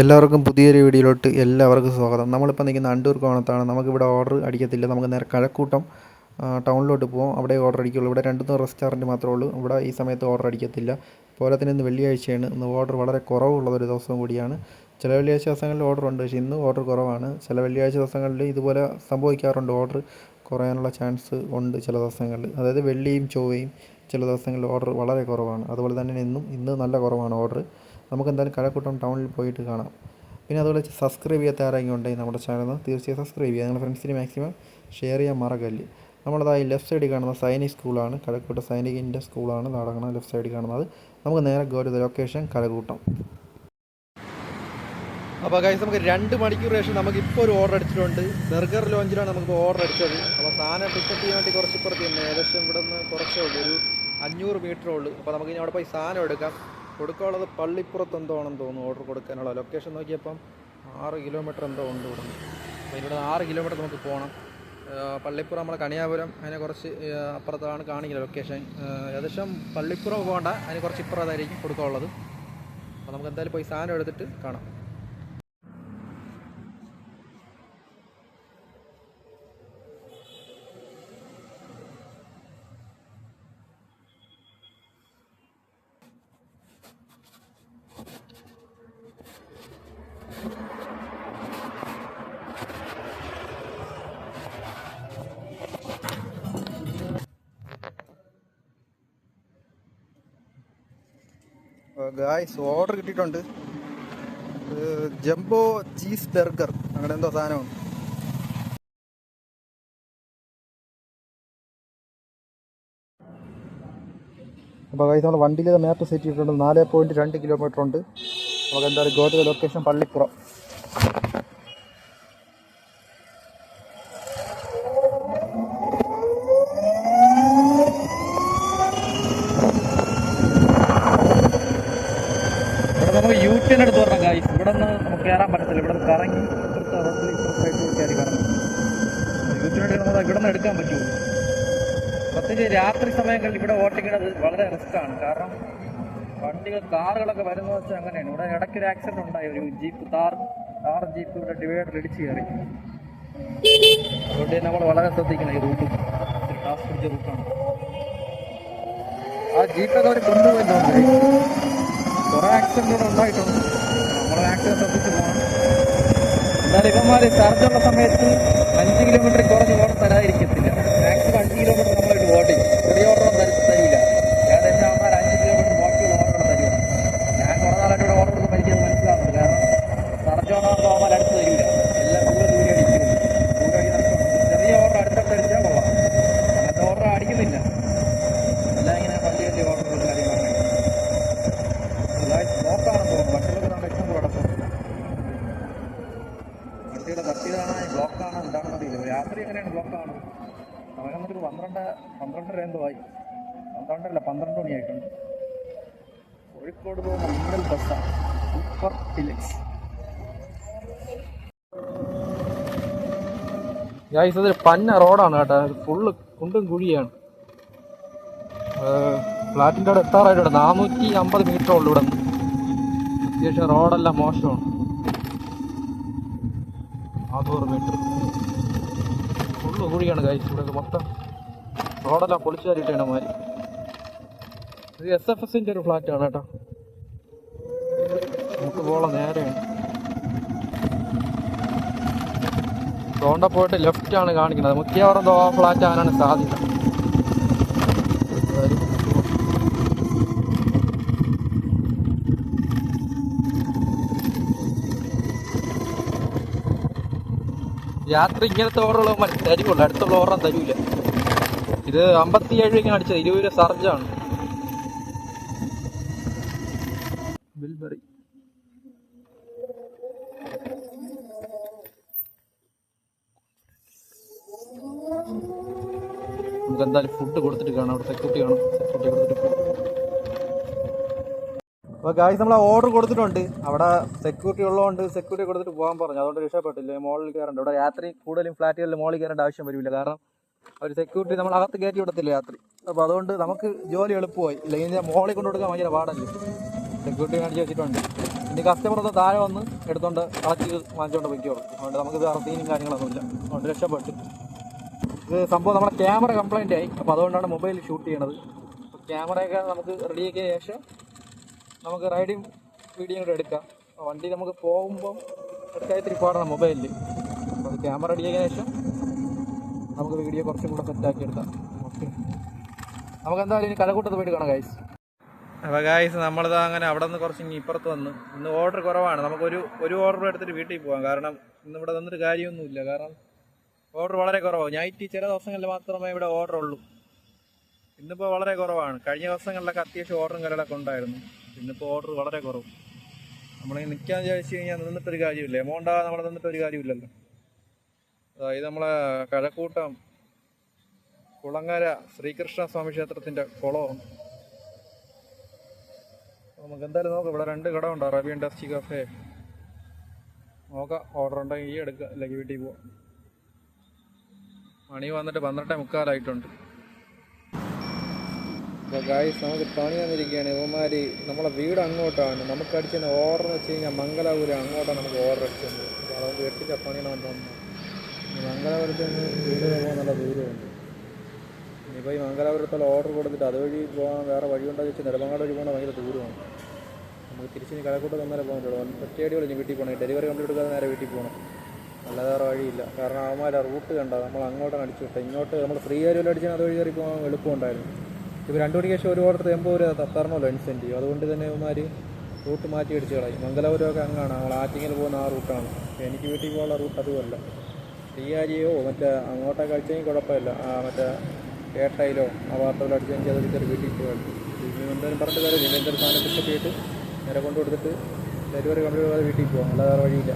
എല്ലാവർക്കും പുതിയൊരു വീഡിയോയിലോട്ട് എല്ലാവർക്കും സ്വാഗതം. നമ്മളിപ്പോൾ നിൽക്കുന്ന അണ്ടൂർ കോണത്താണ്. നമുക്കിവിടെ ഓർഡർ അടിക്കത്തില്ല. നമുക്ക് നേരെ കഴക്കൂട്ടം ടൗണിലോട്ട് പോകാം അവിടെ ഓർഡർ അടിക്കുള്ളൂ. ഇവിടെ രണ്ട് മൂന്ന് റെസ്റ്റോറന്റ് മാത്രമേ ഉള്ളൂ. ഇവിടെ ഈ സമയത്ത് ഓർഡർ അടിക്കത്തില്ല. തന്നെ ഇന്ന് വെള്ളിയാഴ്ചയാണ്. ഇന്ന് ഓർഡർ വളരെ കുറവുള്ളതൊരു ദിവസം കൂടിയാണ്. ചില വെള്ളിയാഴ്ച ദിവസങ്ങളിൽ ഓർഡർ ഉണ്ട്. പക്ഷേ ഇന്ന് ഓർഡർ കുറവാണ്. ചില വെള്ളിയാഴ്ച ദിവസങ്ങളിൽ ഇതുപോലെ സംഭവിക്കാറുണ്ട് ഓർഡർ കുറയാനുള്ള ചാൻസ് ഉണ്ട് ചില ദിവസങ്ങളിൽ. അതായത് വെള്ളിയും ചൊവ്വയും ചില ദിവസങ്ങളിൽ ഓർഡർ വളരെ കുറവാണ്. അതുപോലെ തന്നെ ഇന്നും ഇന്ന് നല്ല കുറവാണ് ഓർഡർ നമുക്ക് എന്തായാലും കഴക്കൂട്ടം ടൗണിൽ പോയിട്ട് കാണാം. പിന്നെ അതുപോലെ സബ്സ്ക്രൈബ് ചെയ്യാത്ത ആരെങ്കിലും ഉണ്ടെങ്കിൽ നമ്മുടെ ചാനൽ തീർച്ചയായും സബ്സ്ക്രൈബ് ചെയ്യുക. നിങ്ങളുടെ ഫ്രണ്ട്സിന് മാക്സിമം ഷെയർ ചെയ്യാൻ മറക്കല്ല്. നമ്മളതായി ലെഫ്റ്റ് സൈഡിൽ കാണുന്ന സൈനിക് സ്കൂളാണ് കഴക്കൂട്ടം സൈനികിന്റെ സ്കൂളാണ് നടക്കുന്നത് ലെഫ്റ്റ് സൈഡിൽ കാണുന്നത്. നമുക്ക് നേരെ go to the location Kazhakoottam. അപ്പോൾ കഴിച്ച് നമുക്ക് രണ്ട് മണിക്കൂർ ശേഷം നമുക്ക് ഇപ്പോൾ ഒരു ഓർഡർ അടിച്ചിട്ടുണ്ട് ബർഗർ ലോഞ്ചിലാണ് നമുക്ക് ഓർഡർ അടിച്ചത് അപ്പോൾ സാധനം പിക്കപ്പ് ചെയ്യാൻ വേണ്ടി കുറച്ച് ഇപ്പുറത്ത് ഏകദേശം ഇവിടെ നിന്ന് കുറച്ചേ ഉള്ളൂ. ഒരു അഞ്ഞൂറ് മീറ്ററേ ഉള്ളൂ. അപ്പോൾ നമുക്ക് ഇനി അവിടെ പോയി സാധനം എടുക്കാം. കൊടുക്കാനുള്ളത് പള്ളിപ്പുറത്ത് എന്തോ ആണെന്ന് തോന്നുന്നു ഓർഡർ കൊടുക്കാനുള്ള ലൊക്കേഷൻ നോക്കിയപ്പം ആറ് കിലോമീറ്റർ എന്തോ ഉണ്ട് ഇവിടെ. അപ്പോൾ ഇവിടെ ആറ് കിലോമീറ്റർ നമുക്ക് പോകണം പള്ളിപ്പുറം നമ്മളെ കണിയാപുരം അതിനെ കുറച്ച് അപ്പുറത്താണ് കാണിക്കുന്നത് ലൊക്കേഷൻ ഏകദേശം പള്ളിപ്പുറം പോകണ്ട അതിന് കുറച്ച് ഇപ്പുറത്തായിരിക്കും കൊടുക്കാനുള്ളത്. അപ്പോൾ നമുക്ക് എന്തായാലും പോയി സാധനം എടുത്തിട്ട് കാണാം. ഗായ്സ് ഓർഡർ കിട്ടിയിട്ടുണ്ട്. ജംബോ ചീസ് ബർഗർ അങ്ങനെ എന്തോ സാധനമാണ്. അപ്പോൾ ഗൈസ് നമ്മൾ വണ്ടിയിൽ മാപ്പ് സെറ്റ് ചെയ്തിട്ടുണ്ട്. നാല് പോയിന്റ് രണ്ട് കിലോമീറ്റർ ഉണ്ട്. നമുക്ക് എന്തായാലും ഗോട്ട് ലൊക്കേഷൻ പള്ളിപ്പുറം ഇവിടെ നമുക്ക് യു ടി എടുത്ത് പറഞ്ഞ ഗായ്സ് ഇവിടെ നിന്ന് നമുക്ക് കയറാൻ പറ്റത്തില്ല ഇവിടെ നിന്ന് കറങ്ങി ഇപ്പുറത്തെ റോഡിൽ ഇപ്പുറത്തായിട്ട് കയറി കറങ്ങും യു ടി നമ്മൾ ഇവിടെ നിന്ന് എടുക്കാൻ പറ്റുള്ളൂ. പ്രത്യേകിച്ച് രാത്രി സമയങ്ങളിൽ ഇവിടെ ഓട്ടിക്കുന്നത് വളരെ റിസ്ക്കാണ് കാരണം വണ്ടികൾ കാറുകളൊക്കെ വരുന്നത് വെച്ചാൽ അങ്ങനെയാണ്. ഇവിടെ ഇടയ്ക്ക് ഒരു ആക്സിഡന്റ് ഉണ്ടായി. ഒരു ജീപ്പ് കാർ താർ ജീപ്പ് ഇവിടെ ഡിവൈഡർ ഇടിച്ച് കയറി. അതുകൊണ്ട് നമ്മൾ വളരെ ശ്രദ്ധിക്കണം ഈ റൂട്ട് ടാസ്ക് പിടിച്ച റൂട്ടാണ് ആ ജീപ്പൊക്കെ അവർ കൊണ്ടുപോയി കുറെ ആക്സിഡന്റുകൾ ഉണ്ടായിട്ടുണ്ട്. നമ്മൾ ആക്സിഡന്റ് ശ്രദ്ധിച്ച് പോകണം എന്നാൽ ഇവന്മാർ ചാർജുള്ള സമയത്ത് അഞ്ച് കിലോമീറ്റർ കുറഞ്ഞ് ഓർഡർ വന്നിട്ട് പന്ത്രണ്ട് പന്ത്രണ്ടര എന്തോ ആയി. പന്ത്രണ്ടല്ല പന്ത്രണ്ട് മണിയായിട്ടുണ്ട്. കോഴിക്കോട് പോകുന്ന മിന്നൽ ബസ്സാണ് സൂപ്പർ ഫിലിക്സ് പന്ന റോഡാണ് കേട്ടോ. ഫുള്ള് കുണ്ടും കുഴിയാണ്. ഫ്ലാറ്റിന്റെ അവിടെ എത്താറായിട്ട് നാനൂറ്റി അമ്പത് മീറ്റർ ഉള്ളു ഇവിടെ. അത്യാവശ്യം റോഡെല്ലാം മോശമാണ്. നാനൂറ് മീറ്റർ. ഫുള്ള് കുഴിയാണ് കഴിച്ചു ഇവിടെ മൊത്തം റോഡെല്ലാം പൊളിച്ചു കയറിയിട്ടാണ് മാതിരി. ഇത് എസ് എഫ് എസിന്റെ ഒരു ഫ്ലാറ്റാണ് കേട്ടോ. നമുക്ക് പോകണം നേരെയാണ് തോണ്ട പോയിട്ട് ലെഫ്റ്റ് ആണ് കാണിക്കുന്നത്. മുഖ്യവറം ആ ഫ്ലാറ്റ് ആകാനാണ് സാധ്യത. രാത്രി ഇങ്ങനത്തെ ഓർഡറുകൾ തരുള്ളൂ അടുത്തുള്ള ഓർഡർ തരൂല ഇത് അമ്പത്തി ഏഴ് രൂപയ്ക്കാണ് അടിച്ചത്. ഇരുപത് രൂപ സർജാണ് ബിൽബറി നമുക്ക് എന്തായാലും ഫുഡ് കൊടുത്തിട്ട് കാണാം. അവിടെ സെക്യൂരിറ്റി കാണാം. സെക്യൂരിറ്റി കൊടുത്തിട്ട് അപ്പോൾ ഗായ്സ് നമ്മൾ ഓർഡർ കൊടുത്തിട്ടുണ്ട്. അവിടെ സെക്യൂരിറ്റി ഉള്ളതുകൊണ്ട് സെക്യൂരിറ്റി കൊടുത്തിട്ട് പോകാൻ പറഞ്ഞു. അതുകൊണ്ട് രക്ഷപ്പെട്ടില്ല. മോളിൽ കയറേണ്ട. ഇവിടെ രാത്രി കൂടുതലും ഫ്ലാറ്റുകളിൽ മോളിൽ കയറേണ്ട ആവശ്യം വരില്ല കാരണം അവർ സെക്യൂരിറ്റി നമ്മൾ അകത്ത് കയറ്റി വിടത്തില്ല രാത്രി. അപ്പോൾ അതുകൊണ്ട് നമുക്ക് ജോലി എളുപ്പമായി. ഇല്ലെങ്കിൽ മോളിൽ കൊണ്ടു കൊടുക്കാൻ ഭയങ്കര പാടല്ലേ? സെക്യൂരിറ്റി കാണിച്ച് വെച്ചിട്ടുണ്ട്. ഇനി കസ്റ്റമർ താഴെ വന്ന് എടുത്തുകൊണ്ട് കളക്ട് ചെയ്ത് വാങ്ങിച്ചുകൊണ്ട് പൊയ്ക്കോളും. അതുകൊണ്ട് നമുക്ക് വേറെ സീനും കാര്യങ്ങളൊന്നുമില്ല. അതുകൊണ്ട് രക്ഷപ്പെട്ടു. ഇത് സംഭവം നമ്മുടെ ക്യാമറ കംപ്ലൈന്റ് ആയി. അപ്പോൾ അതുകൊണ്ടാണ് മൊബൈൽ ഷൂട്ട് ചെയ്യണത്. ക്യാമറയൊക്കെ നമുക്ക് റെഡിയാക്കിയ ശേഷം നമുക്ക് റൈഡിങ് വീഡിയോ കൂടെ എടുക്കാം. വണ്ടി നമുക്ക് പോകുമ്പോൾ സെറ്റായിട്ട് പാടണം മൊബൈലിൽ അപ്പോൾ ക്യാമറ അടിയതിനു ശേഷം നമുക്ക് വീഡിയോ കുറച്ചും കൂടെ സെറ്റാക്കി എടുക്കാം. ഓക്കെ നമുക്ക് എന്തായാലും ഇനി കലക്കൂട്ടത്ത് പോയിട്ട് കാണാം ഗൈസ് അപ്പോൾ ഗായ്സ് നമ്മളത് അങ്ങനെ അവിടെ നിന്ന് കുറച്ച് ഇനി ഇപ്പുറത്ത് വന്ന് ഇന്ന് ഓർഡർ കുറവാണ്. നമുക്കൊരു ഒരു ഓർഡർ എടുത്തിട്ട് വീട്ടിൽ പോകാം കാരണം ഇന്ന് ഇവിടെ നിന്നിട്ട് കാര്യമൊന്നുമില്ല. കാരണം ഓർഡർ വളരെ കുറവാണ് നൈറ്റ് ചില ദിവസങ്ങളിൽ മാത്രമേ ഇവിടെ ഓർഡർ ഉള്ളൂ. ഇന്നിപ്പോൾ വളരെ കുറവാണ്. കഴിഞ്ഞ ദിവസങ്ങളിലൊക്കെ അത്യാവശ്യം ഓർഡറും കാര്യങ്ങളൊക്കെ ഉണ്ടായിരുന്നു. ഇന്നിപ്പോൾ ഓർഡർ വളരെ കുറവ്. നമ്മൾ നിൽക്കാൻ വിചാരിച്ചു കഴിഞ്ഞാൽ നിന്നിട്ടൊരു കാര്യമില്ല. എമൗണ്ട് നമ്മൾ നിന്നിട്ടൊരു കാര്യമില്ലല്ലോ. അതായത് നമ്മളെ കഴക്കൂട്ടം കുളങ്ങര ശ്രീകൃഷ്ണ സ്വാമി ക്ഷേത്രത്തിന്റെ കുളവും. നമുക്ക് എന്തായാലും നോക്കാം. ഇവിടെ രണ്ട് കട ഉണ്ട് അറേബ്യൻ ടസ്റ്റി കഫേ നോക്കാം. ഓർഡർ ഉണ്ടെങ്കിൽ ഈ എടുക്കുക അല്ലെങ്കിൽ വീട്ടിൽ പോവാം. മണി വന്നിട്ട് പന്ത്രണ്ടേ മുക്കാലായിട്ടുണ്ട്. ഗായ്സ് നമുക്ക് പണി തന്നിരിക്കുകയാണ്. ഇവന്മാർ നമ്മളെ വീട് അങ്ങോട്ടാണ്. നമുക്ക് അടിച്ചതിന് ഓർഡർ എന്ന് വെച്ച് കഴിഞ്ഞാൽ മംഗലാപുരം അങ്ങോട്ടാണ് നമുക്ക് ഓർഡർ അടിച്ചത്. അതുകൊണ്ട് എട്ടിച്ച പണിയാണ് തോന്നുന്നത് മംഗലാപുരത്ത് നിന്ന് വീട് പോകാൻ നല്ല ദൂരമുണ്ട്. ഇനിയിപ്പോൾ ഈ മംഗലാപുരത്തുള്ള ഓർഡർ കൊടുത്തിട്ട് അതുവഴി പോകാൻ വേറെ വഴിയുണ്ടോ ചോദിച്ചാൽ നെടുമങ്ങാട് വഴി പോകണ ഭയങ്കര ദൂരമാണ്. നമുക്ക് തിരിച്ച് കഴക്കൂട്ട് തന്നാലേ പോകാൻ പറ്റുള്ളൂ. ഒറ്റയടി വിളിച്ച് വീട്ടിൽ പോകണം. ഡെലിവറി കംപ്ലീറ്റ് എടുക്കാതെ നേരെ വീട്ടിൽ പോകണം. അല്ലാതെ വേറെ വഴിയില്ല. കാരണം അവന്മാരെ റൂട്ട് കണ്ട? നമ്മൾ അങ്ങോട്ടാണ് അടിച്ചു വിട്ടത്. ഇങ്ങോട്ട് നമ്മൾ ഫ്രീ ആയാലും അടിച്ചാൽ അതുവഴി കയറി പോകാൻ എളുപ്പമുണ്ടായിരുന്നു. ഇപ്പോൾ രണ്ട് മണിക്ക് ശേഷം ഒരു ഓർഡർ എൺപത് രൂപ തരണമല്ലോ ഇൻസെന്റീവ് അതുകൊണ്ട് തന്നെ ഇവന്മാർ റൂട്ട് മാറ്റി അടിച്ച് കളയും. മംഗലാപുരമൊക്കെ അങ്ങാണ്. നമ്മൾ ആറ്റിങ്ങിൽ പോകുന്ന ആ റൂട്ടാണ്. എനിക്ക് വീട്ടിൽ പോകാനുള്ള റൂട്ട് അതുമല്ല. തീയാരിയോ മറ്റേ അങ്ങോട്ടൊക്കെ അടിച്ചെങ്കിൽ കുഴപ്പമില്ല. മറ്റേ ഏട്ടയിലോ ആ വാർത്തയിലോ അടിച്ചെങ്കിൽ അത് ചെറിയ വീട്ടിൽ പോകാം ഇനി എന്തായാലും പറഞ്ഞിട്ട് ഇല്ല എന്തെങ്കിലും സാധനം പിക്കപ്പ് ചെയ്തിട്ട് നേരെ കൊണ്ടു കൊടുത്തിട്ട് ഡെലിവറി കംപ്ലീറ്റ് വീട്ടിൽ പോകാം. അല്ലാതെ വേറെ വഴിയില്ല.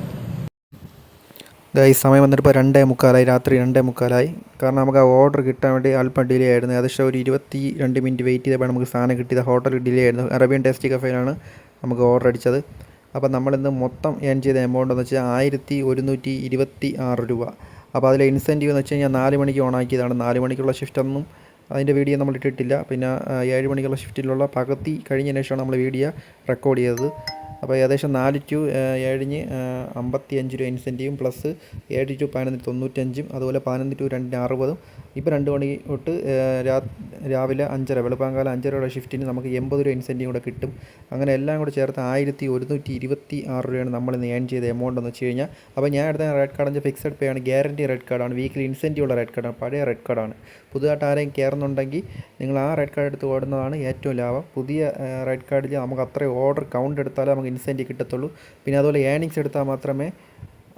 ഈ സമയം വന്നിട്ട് ഇപ്പോൾ രണ്ടേ മുക്കാലായി രാത്രി രണ്ടേ മുക്കാലായി. കാരണം നമുക്ക് ആ ഓർഡർ കിട്ടാൻ വേണ്ടി അല്പം ഡിലേ ആയിരുന്നു. ഏകദേശം ഒരു ഇരുപത്തി രണ്ട് മിനിറ്റ് വെയിറ്റ് ചെയ്തപ്പോൾ നമുക്ക് സാധനം കിട്ടിയത്. ഹോട്ടൽ ഡിലേ ആയിരുന്നു. അറേബ്യൻ ടേസ്റ്റി കഫേയിലാണ് നമുക്ക് ഓർഡർ അടിച്ചത്. അപ്പോൾ നമ്മളിന്ന് മൊത്തം ഏൺ ചെയ്ത എമൗണ്ട് എന്ന് വെച്ചാൽ ആയിരത്തി ഒരുന്നൂറ്റി ഇരുപത്തി ആറ് രൂപ. അപ്പോൾ അതിലെ ഇൻസെന്റീവ് എന്ന് വെച്ച് കഴിഞ്ഞാൽ നാല് മണിക്ക് ഓണാക്കിയതാണ് നാല് മണിക്കുള്ള ഷിഫ്റ്റൊന്നും അതിന്റെ വീഡിയോ നമ്മൾ ഇട്ടിട്ടില്ല. പിന്നെ ഏഴ് മണിക്കുള്ള ഷിഫ്റ്റിലുള്ള പകുതി കഴിഞ്ഞതിന് ശേഷമാണ് നമ്മൾ വീഡിയോ റെക്കോർഡ് ചെയ്തത്. അപ്പോൾ ഏകദേശം നാല് ടു ഏഴിന് അമ്പത്തി അഞ്ച് രൂപ ഇൻസെന്റീവും പ്ലസ് ഏഴ് ടു പതിനൊന്ന് തൊണ്ണൂറ്റഞ്ചും അതുപോലെ പതിനൊന്ന് ടു രണ്ടിന് അറുപതും ഇപ്പോൾ രണ്ട് മണി തൊട്ട് രാവിലെ അഞ്ചര വെളുപ്പാങ്കാലം അഞ്ചരയുടെ ഷിഫ്റ്റിന് നമുക്ക് എൺപത് രൂപ ഇൻസെന്റീവ് കൂടെ കിട്ടും. അങ്ങനെ എല്ലാം കൂടെ ചേർത്ത് ആയിരത്തി ഒരുന്നൂറ്റി ഇരുപത്തി ആറ് രൂപയാണ് നമ്മൾ ഇന്ന് ഏൺ ചെയ്ത എമൗണ്ട് എന്ന് വെച്ച് കഴിഞ്ഞാൽ. അപ്പോൾ ഞാൻ എടുത്ത റെഡ് കാർഡിന്റെ ഫിക്സഡ് പേ ആണ് ഗ്യാരണ്ടി റെഡ് കാർഡാണ് വീക്കിലി ഇൻസെന്റീവ് ഉള്ള റെഡ് കാർഡാണ് പഴയ റെഡ് കാർഡാണ് പുതുതായിട്ട് ആരെയും കയറുന്നുണ്ടെങ്കിൽ നിങ്ങൾ ആ റെഡ് കാർഡ് എടുത്ത് ഓടുന്നതാണ് ഏറ്റവും ലാഭം. പുതിയ റെഡ് കാർഡിൽ നമുക്ക് അത്രയും ഓർഡർ കൗണ്ട് എടുത്താലേ നമുക്ക് ഇൻസെന്റീവ് കിട്ടത്തുള്ളൂ. പിന്നെ അതുപോലെ ഏണിങ്സ് എടുത്താൽ മാത്രമേ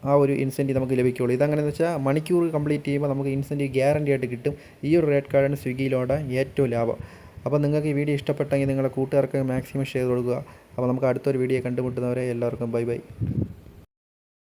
ആ ഒരു ഇൻസെന്റീവ് നമുക്ക് ലഭിക്കുകയുള്ളൂ. ഇതങ്ങനെയെന്ന് വെച്ചാൽ മണിക്കൂർ കംപ്ലീറ്റ് ചെയ്യുമ്പോൾ നമുക്ക് ഇൻസെന്റീവ് ഗ്യാരണ്ടി ആയിട്ട് കിട്ടും. ഈ ഒരു റേഡ് കാർഡാണ് സ്വിഗ്ഗിയിലോടെ ഏറ്റവും ലാഭം. അപ്പോൾ നിങ്ങൾക്ക് ഈ വീഡിയോ ഇഷ്ടപ്പെട്ടെങ്കിൽ നിങ്ങളുടെ കൂട്ടുകാർക്ക് മാക്സിമം ഷെയർ കൊടുക്കുക. അപ്പോൾ നമുക്ക് അടുത്തൊരു വീഡിയോ കണ്ടുമുട്ടുന്നവരെ എല്ലാവർക്കും ബൈ ബൈ